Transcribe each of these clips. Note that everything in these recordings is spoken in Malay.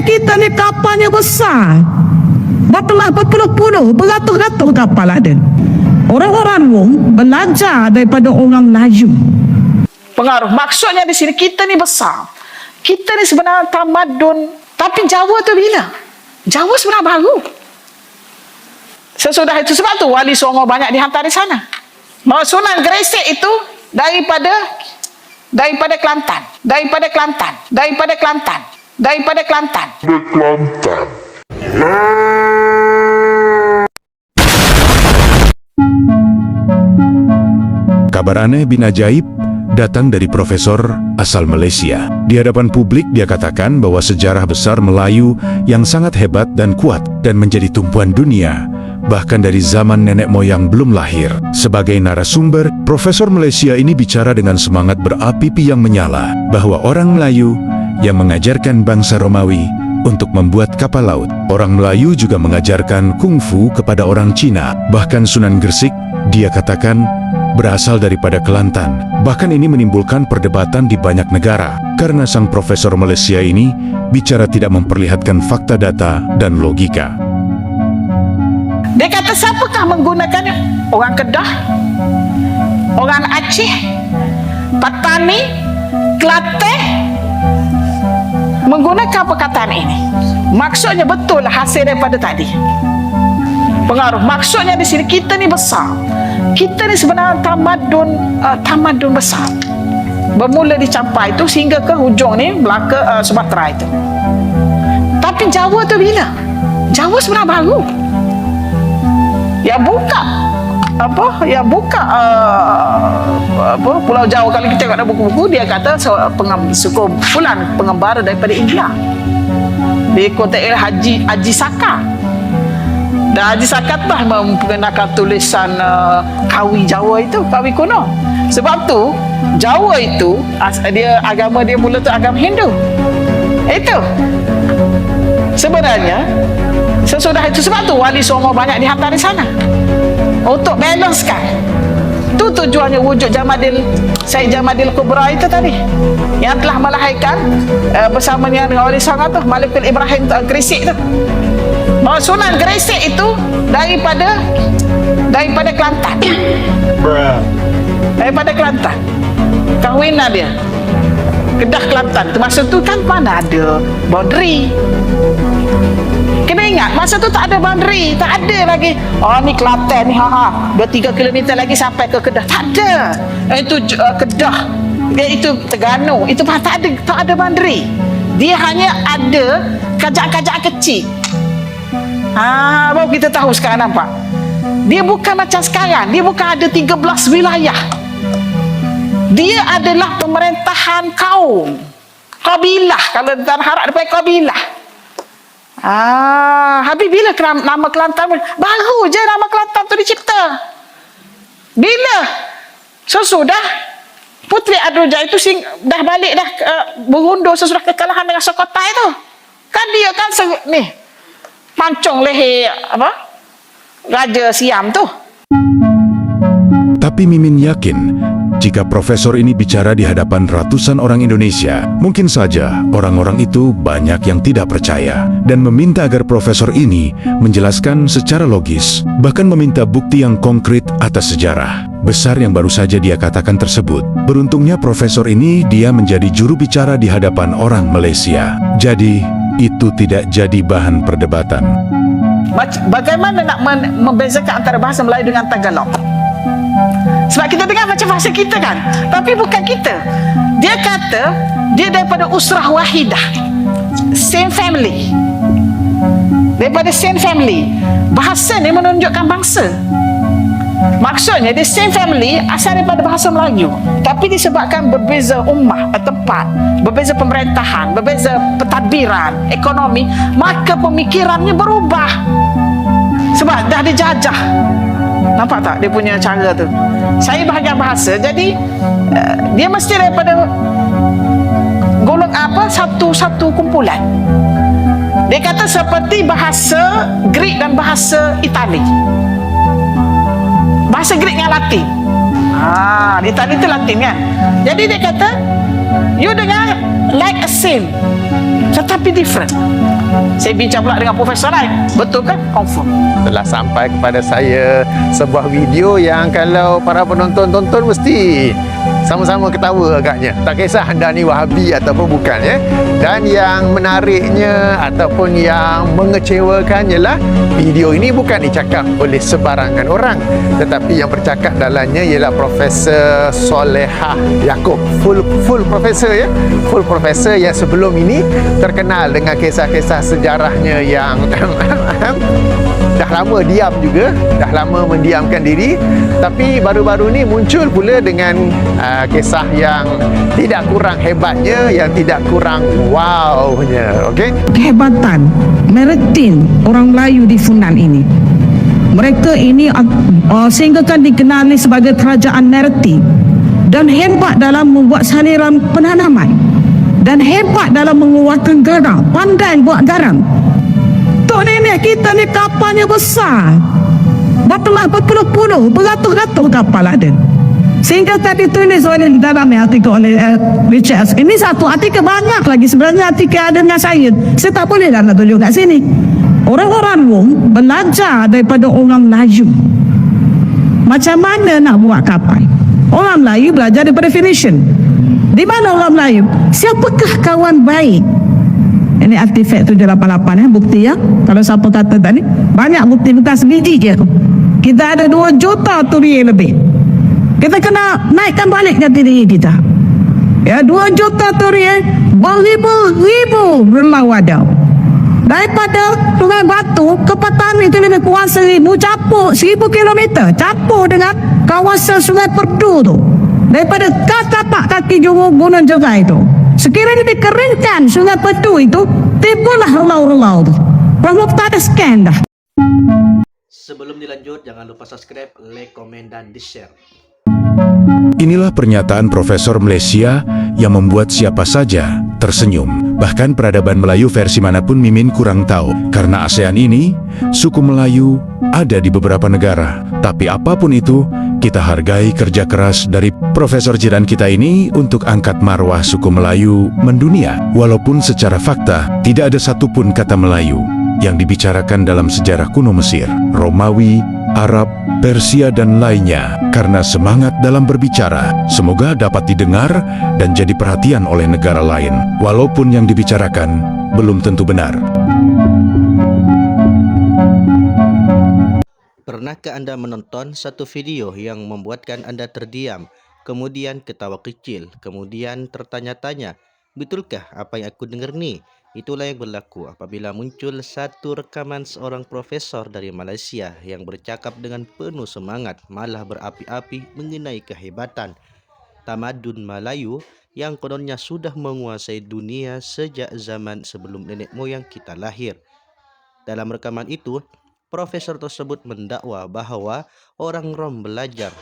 Kita ni kapalnya besar. Berpelah berpuluh-puluh, beratus-ratus kapal ada. Orang-orang Rom belajar daripada orang Melayu. pengaruh. Maksudnya di sini kita ni besar. Kita ni sebenarnya tamadun. Tapi Jawa tu bila? Jawa sebenarnya baru. Sesudah itu sebab tu Wali Songo banyak dihantar di sana. Sunan Gresik itu daripada daripada Kelantan, daripada Kelantan, daripada Kelantan, daripada Kelantan. Kabar aneh bin ajaib datang dari profesor asal Malaysia. Di hadapan publik dia katakan bahwa sejarah besar Melayu yang sangat hebat dan kuat dan menjadi tumpuan dunia bahkan dari zaman nenek moyang belum lahir. Sebagai narasumber, Profesor Malaysia ini bicara dengan semangat berapi-api yang menyala bahwa orang Melayu yang mengajarkan bangsa Romawi untuk membuat kapal laut. Orang Melayu juga mengajarkan kungfu kepada orang Cina. Bahkan Sunan Gresik, dia katakan, berasal daripada Kelantan. Bahkan ini menimbulkan perdebatan di banyak negara karena sang profesor Malaysia ini bicara tidak memperlihatkan fakta data dan logika. Dia kata siapakah menggunakannya? Orang Kedah, orang Aceh, Patani, Kelantan menggunakan perkataan ini. Maksudnya betul lah hasil daripada tadi. Pengaruh. Maksudnya di sini kita ni besar. Kita ni sebenarnya tamadun uh, tamadun besar. Bermula di Campai itu sehingga ke hujung ni Melaka uh, Sumatera itu. Tapi Jawa tu bila? Jawa sebenarnya baru yang buka apa? Yang buka uh, apa? Pulau Jawa kalau kita tengok buku-buku dia kata so, pengam, suku Fulan pengembara daripada India. Dia ikut oleh Haji Haji Saka. Dan Haji Saka tu lah memperkenalkan tulisan uh, kawi Jawa itu kawi kuno. Sebab tu Jawa itu dia agama dia mula tu agama Hindu. Itu. Sebenarnya sesudah itu sebab tu Wali Songo banyak dihantar di sana untuk balancekan itu tujuannya wujud Jamadil Syed Jamadil Kubra itu tadi. Yang telah melahirkan uh, bersama dengan Wali Songo tu Malikul Ibrahim tu, Gresik tu. Bahawa Sunan Gresik itu daripada daripada Kelantan. Daripada Kelantan. Kahwinan dia. Kedah Kelantan. Tu masa tu kan mana ada boundary Kena ingat, masa tu tak ada boundary, tak ada lagi. Oh ni Kelantan ni, ha ha. 2-3 km lagi sampai ke Kedah. Tak ada. Itu uh, Kedah. Dia itu Terengganu. Itu tak ada tak ada boundary. Dia hanya ada kajak-kajak kecil. Ha, baru kita tahu sekarang nampak. Dia bukan macam sekarang. Dia bukan ada 13 wilayah. Dia adalah pemerintahan kaum. Kabilah. Kalau Tuan harap daripada kabilah. Ah, habis bila nama Kelantan baru je nama Kelantan tu dicipta. Bila? Sesudah Puteri Adroja itu sing, dah balik dah uh, berundur sesudah kekalahan dengan Sokotai tu. Kan dia kan se, ni pancung leher apa? Raja Siam tu. Tapi Mimin yakin, jika profesor ini bicara di hadapan ratusan orang Indonesia, mungkin saja orang-orang itu banyak yang tidak percaya dan meminta agar profesor ini menjelaskan secara logis, bahkan meminta bukti yang konkret atas sejarah besar yang baru saja dia katakan tersebut. Beruntungnya profesor ini dia menjadi juru bicara di hadapan orang Malaysia. Jadi, itu tidak jadi bahan perdebatan. Bagaimana nak membezakan antara bahasa Melayu dengan Tagalog? Sebab kita dengar macam bahasa kita kan. Tapi bukan kita. Dia kata dia daripada usrah wahidah. Same family. Daripada same family. Bahasa ni menunjukkan bangsa. Maksudnya dia same family asal daripada bahasa Melayu. Tapi disebabkan berbeza ummah, tempat, berbeza pemerintahan, berbeza pentadbiran, ekonomi, maka pemikirannya berubah. Sebab dah dijajah. Nampak tak dia punya cara tu? Saya bahagian bahasa, jadi uh, dia mesti daripada golong apa satu-satu kumpulan. Dia kata seperti bahasa Greek dan bahasa Itali. Bahasa Greek dengan Latin. Ah, Itali itu Latin kan. Jadi dia kata you dengar like a same Tetapi different. Saya bincang pula dengan profesor lain. Betul kan? Confirm. telah sampai kepada saya sebuah video yang kalau para penonton tonton mesti sama-sama ketawa agaknya tak kisah anda ni wahabi ataupun bukan ya dan yang menariknya ataupun yang mengecewakan ialah video ini bukan dicakap oleh sebarangan orang tetapi yang bercakap dalamnya ialah Profesor Solehah Yaakob full full profesor ya full profesor yang sebelum ini terkenal dengan kisah-kisah sejarahnya yang dah lama diam juga dah lama mendiamkan diri. Tapi baru-baru ni muncul pula dengan uh, kisah yang tidak kurang hebatnya yang tidak kurang wownya. Okey? Kehebatan Meritin orang Melayu di Funan ini. Mereka ini uh, sehingga kan dikenali sebagai kerajaan Merti dan hebat dalam membuat saliran penanaman dan hebat dalam mengeluarkan garam, pandai buat garam. Tok nenek kita ni kapalnya besar. Bertelah berpuluh-puluh, beratus-ratus kapal ada. Sehingga tadi tulis oleh dalam artikel oleh uh, Richards. Ini satu artikel banyak lagi. Sebenarnya artikel ada dengan saya. Saya tak boleh dah nak tunjuk kat sini. Orang-orang Rom belajar daripada orang Melayu. Macam mana nak buat kapal? Orang Melayu belajar daripada Phoenician. Di mana orang Melayu? Siapakah kawan baik? Ini artifak 788 ya, bukti ya. Kalau siapa kata tadi, banyak bukti bukan sebiji je. Kita ada 2 juta turi lebih. Kita kena naikkan balik jati diri kita. Ya, 2 juta turi beribu-ribu berlau ada. Daripada Sungai Batu ke Patani itu lebih kurang seribu capur, seribu kilometer. Capur dengan kawasan Sungai Perdu tu. Daripada tapak kaki juru gunung jegai itu. Sekiranya dikeringkan Sungai Perdu itu, timbullah relau-relau tu. Kalau tak ada scan dah. Sebelum dilanjut, jangan lupa subscribe, like, komen, dan di-share. Inilah pernyataan Profesor Malaysia yang membuat siapa saja tersenyum. Bahkan peradaban Melayu versi mana pun Mimin kurang tahu. Karena ASEAN ini, suku Melayu ada di beberapa negara. Tapi apa pun itu, kita hargai kerja keras dari Profesor jiran kita ini untuk angkat marwah suku Melayu mendunia. Walaupun secara fakta, tidak ada satupun kata Melayu yang dibicarakan dalam sejarah kuno Mesir, Romawi, Arab, Persia dan lainnya karena semangat dalam berbicara semoga dapat didengar dan jadi perhatian oleh negara lain walaupun yang dibicarakan belum tentu benar. Pernahkah Anda menonton satu video yang membuatkan Anda terdiam, kemudian ketawa kecil, kemudian tertanya-tanya, betulkah apa yang aku dengar ni? Itulah yang berlaku apabila muncul satu rekaman seorang profesor dari Malaysia yang bercakap dengan penuh semangat malah berapi-api mengenai kehebatan tamadun Melayu yang kononnya sudah menguasai dunia sejak zaman sebelum nenek moyang kita lahir. Dalam rekaman itu, profesor tersebut mendakwa bahawa orang Rom belajar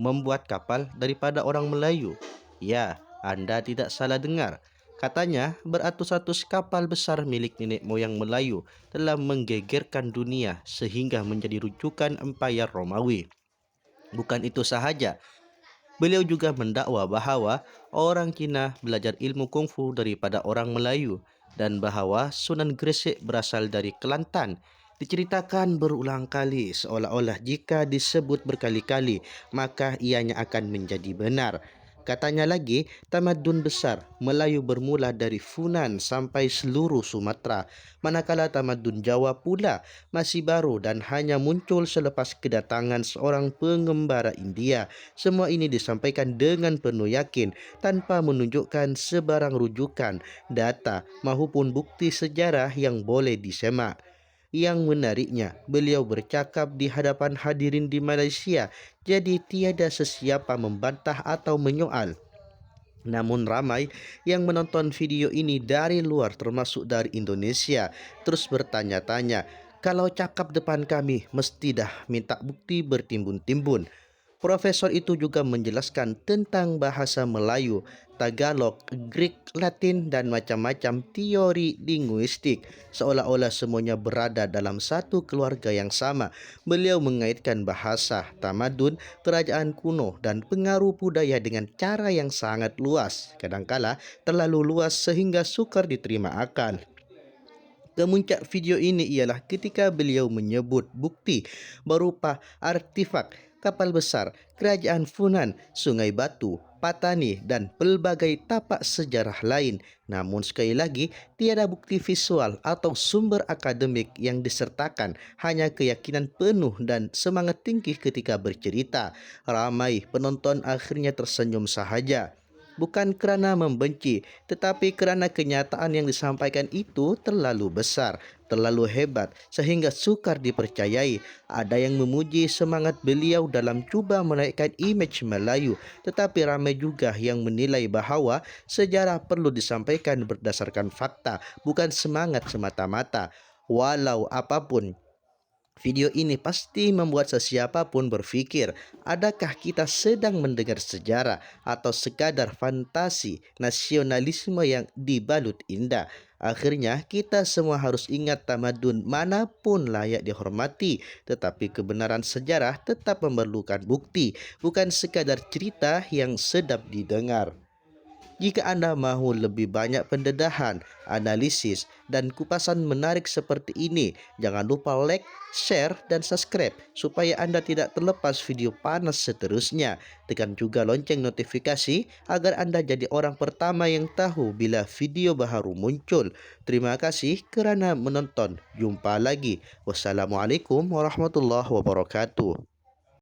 membuat kapal daripada orang Melayu. Ya, anda tidak salah dengar. Katanya, beratus-ratus kapal besar milik nenek moyang Melayu telah menggegerkan dunia sehingga menjadi rujukan Empayar Romawi. Bukan itu sahaja, beliau juga mendakwa bahawa orang Cina belajar ilmu kungfu daripada orang Melayu dan bahawa Sunan Gresik berasal dari Kelantan. Diceritakan berulang kali seolah-olah jika disebut berkali-kali maka ianya akan menjadi benar. Katanya lagi, tamadun besar Melayu bermula dari Funan sampai seluruh Sumatera, manakala tamadun Jawa pula masih baru dan hanya muncul selepas kedatangan seorang pengembara India. Semua ini disampaikan dengan penuh yakin tanpa menunjukkan sebarang rujukan, data maupun bukti sejarah yang boleh disemak. Yang menariknya, beliau bercakap di hadapan hadirin di Malaysia, jadi tiada sesiapa membantah atau menyoal. Namun ramai yang menonton video ini dari luar termasuk dari Indonesia terus bertanya-tanya, kalau cakap depan kami mesti dah minta bukti bertimbun-timbun. Profesor itu juga menjelaskan tentang bahasa Melayu, Tagalog, Greek, Latin dan macam-macam teori linguistik seolah-olah semuanya berada dalam satu keluarga yang sama. Beliau mengaitkan bahasa, tamadun, kerajaan kuno dan pengaruh budaya dengan cara yang sangat luas, kadangkala terlalu luas sehingga sukar diterima akal. Kemuncak video ini ialah ketika beliau menyebut bukti berupa artifak kapal besar, kerajaan Funan, sungai batu, Patani dan pelbagai tapak sejarah lain. Namun sekali lagi, tiada bukti visual atau sumber akademik yang disertakan, hanya keyakinan penuh dan semangat tinggi ketika bercerita. Ramai penonton akhirnya tersenyum sahaja bukan kerana membenci, tetapi kerana kenyataan yang disampaikan itu terlalu besar, terlalu hebat sehingga sukar dipercayai. Ada yang memuji semangat beliau dalam cuba menaikkan imej Melayu, tetapi ramai juga yang menilai bahawa sejarah perlu disampaikan berdasarkan fakta, bukan semangat semata-mata. Walau apa pun Video ini pasti membuat sesiapa pun berfikir, adakah kita sedang mendengar sejarah atau sekadar fantasi nasionalisme yang dibalut indah? Akhirnya, kita semua harus ingat tamadun mana pun layak dihormati, tetapi kebenaran sejarah tetap memerlukan bukti, bukan sekadar cerita yang sedap didengar. Jika anda mahu lebih banyak pendedahan, analisis dan kupasan menarik seperti ini, jangan lupa like, share dan subscribe supaya anda tidak terlepas video panas seterusnya. Tekan juga lonceng notifikasi agar anda jadi orang pertama yang tahu bila video baharu muncul. Terima kasih kerana menonton. Jumpa lagi. Wassalamualaikum warahmatullahi wabarakatuh.